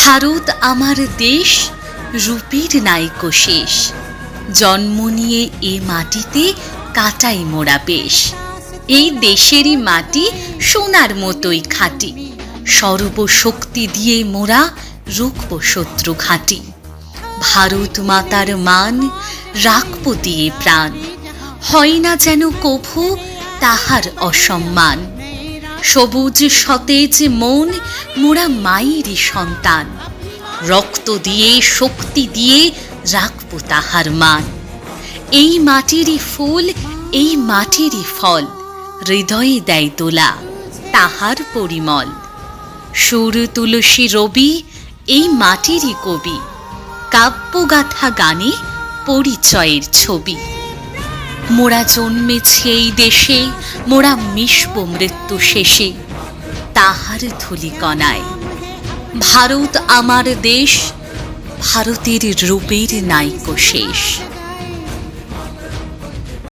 ভারত আমার দেশ, রূপের নাইকো শেষ। জন্ম নিয়ে এ মাটিতে কাটাই মোড়া বেশ। এই দেশেরই মাটি সোনার মতোই খাঁটি। সর্বশক্তি দিয়ে মোরা রুখব শত্রু ঘাঁটি। ভারত মাতার মান রাখব দিয়ে প্রাণ। হয় না যেন কভু তাহার অসম্মান। সবুজ সতেজ মন মোরা মায়েরই সন্তান। রক্ত দিয়ে, শক্তি দিয়ে রাখব তাহার মান। এই মাটিরই ফুল, এই মাটিরই ফল, হৃদয়ে দেয় তোলা তাহার পরিমল। সুর তুলসী রবি, এই মাটিরই কবি। কাব্যগাথা গানে পরিচয়ের ছবি। মোরা জন্মেছে এই দেশে, মোরা মিশব মৃত্যু শেষে। তাহার ধুলিকণায়। ভারত আমার দেশ, ভারতের রূপের নাইকো শেষ।